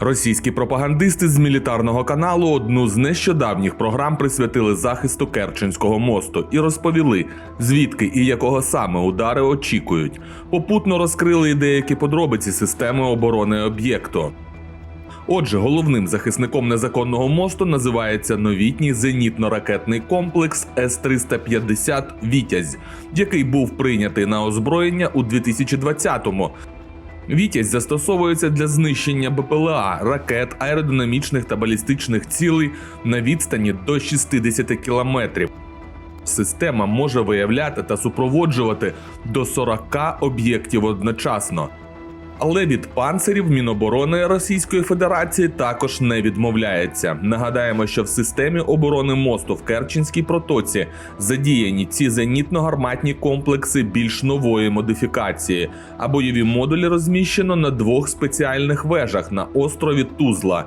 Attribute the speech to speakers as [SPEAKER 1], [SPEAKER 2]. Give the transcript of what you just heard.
[SPEAKER 1] Російські пропагандисти з мілітарного каналу одну з нещодавніх програм присвятили захисту Керченського мосту і розповіли, звідки і якого саме удари очікують. Попутно розкрили і деякі подробиці системи оборони об'єкту. Отже, головним захисником незаконного мосту називається новітній зенітно-ракетний комплекс С-350 Вітязь, який був прийнятий на озброєння у 2020-му. Вітязь застосовується для знищення БПЛА, ракет, аеродинамічних та балістичних цілей на відстані до 60 кілометрів. Система може виявляти та супроводжувати до 40 об'єктів одночасно. Але від панцирів Міноборони Російської Федерації також не відмовляється. Нагадаємо, що в системі оборони мосту в Керченській протоці задіяні ці зенітно-гарматні комплекси більш нової модифікації, а бойові модулі розміщено на двох спеціальних вежах на острові Тузла.